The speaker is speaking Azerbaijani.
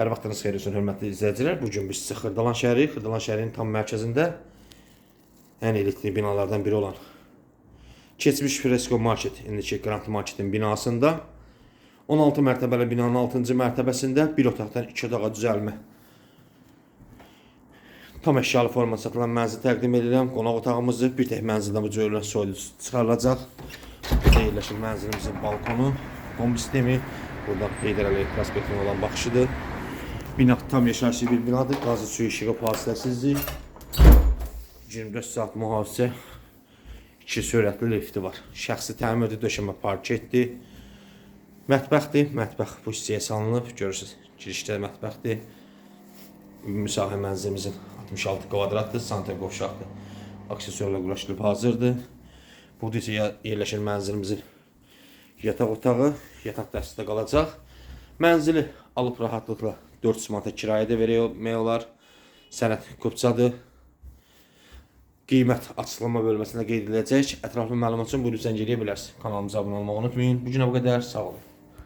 Hər vaxtınız xeyir olsun hörmətli izləyicilər. Bu gün biz sizə Xırdalan şəhəri, Xırdalan şəhərinin tam mərkəzində ən elitli binalardan biri olan keçmiş Fresco Market, indiki Grand Marketin binasında 16 mərtəbəli binanın 6-cı mərtəbəsində bir otaqdan 2 otağa düzəlmə tam əşyalı formada satılan mənzil təqdim edirəm. Qonaq otağımızdır. Bir tək mənzildə bu cürlə soylu çıxarılacaq. Burada yerləşir mənzilimizin balkonu, kombi sistemi. Buradan Heydər Əliyev prospektinə olan baxışıdır. Bina tam yaşayışlı bir binadır. Qazı suyu işığı fasiləsizdir. 24 saat mühafizə. İki sürətli lifti var. Şəxsi təmirdir, döşəmə parketdir. Mətbəxdir. Mətbəx bu hissəyə salınıb. Görürsünüz, girişdə mətbəxdir. Müsahə mənzilimizin 66 kvadratdır, santr qovşaqdır. Aksesuarla quraşdırılıb hazırdır. Burada isə yerləşir mənzilimizin yataq otağı, yataq dəstədə qalacaq. Mənzili alıb rahatlıqla 400 manata kirayədə vermək olar. Sənəd kupçadır. Qiymət açıqlama bölməsində qeyd ediləcək. Ətraflı məlumat üçün buyurun zəng edə bilərsiniz. Kanalımıza abunə olmağı unutmayın. Bu günə bu qədər. Sağ olun.